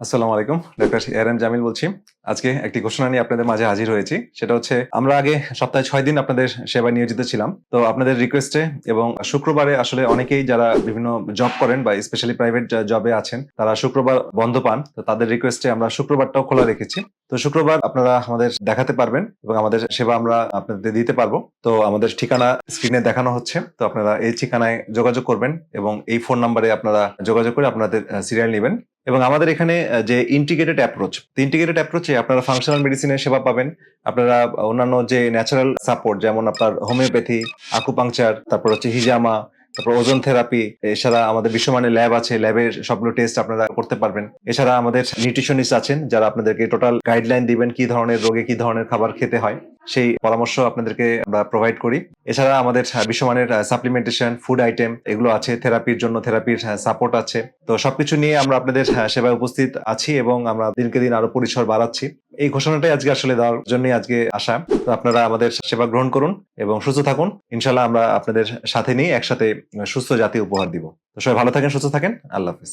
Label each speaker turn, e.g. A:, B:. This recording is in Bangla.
A: আসসালামু আলাইকুম ডক্টর এর এম জামিল বলছি। আজকে একটি ঘোষণা নিয়ে আপনাদের মাঝে হাজির হয়েছি। সেটা হচ্ছে, আমরা আগে সপ্তাহে ছয় দিন আপনাদের সেবায় নিয়োজিত ছিলাম। তো আপনাদের রিকোয়েস্টে এবং শুক্রবারে আসলে অনেকেই যারা বিভিন্ন জব করেন বা স্পেশালি প্রাইভেট জবে আছেন, তারা শুক্রবার বন্ধ পান। তো তাদের রিকোয়েস্টে আমরা শুক্রবারটাও খোলা রেখেছি। তো শুক্রবার আপনারা আমাদের দেখাতে পারবেন এবং আমাদের সেবা আমরা আপনাদের দিতে পারব। তো আমাদের ঠিকানা স্ক্রিনে দেখানো হচ্ছে। তো আপনারা এই ঠিকানায় যোগাযোগ করবেন এবং এই ফোন নাম্বারে আপনারা যোগাযোগ করে আপনাদের সিরিয়াল নেবেন। এবং আমাদের এখানে যে ইন্টিগ্রেটেড অ্যাপ্রোচ ইন্টিগ্রেটেড অ্যাপ্রোচে আপনারা ফাংশনাল মেডিসিনের সেবা পাবেন। আপনারা অন্যান্য যে ন্যাচারাল সাপোর্ট যেমন আপনার হোমিওপ্যাথি আকুপাংচার তারপর হচ্ছে হিজামা তারপর ওজন থেরাপি এছাড়া আমাদের বিশ্বমানের ল্যাব আছে ল্যাবের সবগুলো টেস্ট আপনারা করতে পারবেন। এছাড়া আমাদের নিউট্রিশনিস্ট আছেন, যারা আপনাদেরকে টোটাল গাইডলাইন দিবেন, কি ধরনের রোগে কি ধরনের খাবার খেতে হয়। সেই পরামর্শ আপনাদেরকে আমরা প্রোভাইড করি। এছাড়া আমাদের বিশ্বমানের সাপ্লিমেন্টেশন ফুড আইটেম এগুলো আছে থেরাপির জন্য থেরাপির সাপোর্ট আছে। তো সবকিছু নিয়ে আমরা আপনাদের সেবায় উপস্থিত আছি এবং আমরা দিনকে দিন আরও পরিসর বাড়াচ্ছি। এই ঘোষণাটাই আজকে আসলে দেওয়ার জন্যই আজকে আসা। তো আপনারা আমাদের সেবা গ্রহণ করুন এবং সুস্থ থাকুন। ইনশাল্লাহ আমরা আপনাদের সাথে নিয়ে একসাথে সুস্থ জাতি উপহার দিব। তো সবাই ভালো থাকেন, সুস্থ থাকেন। আল্লাহ হাফিজ।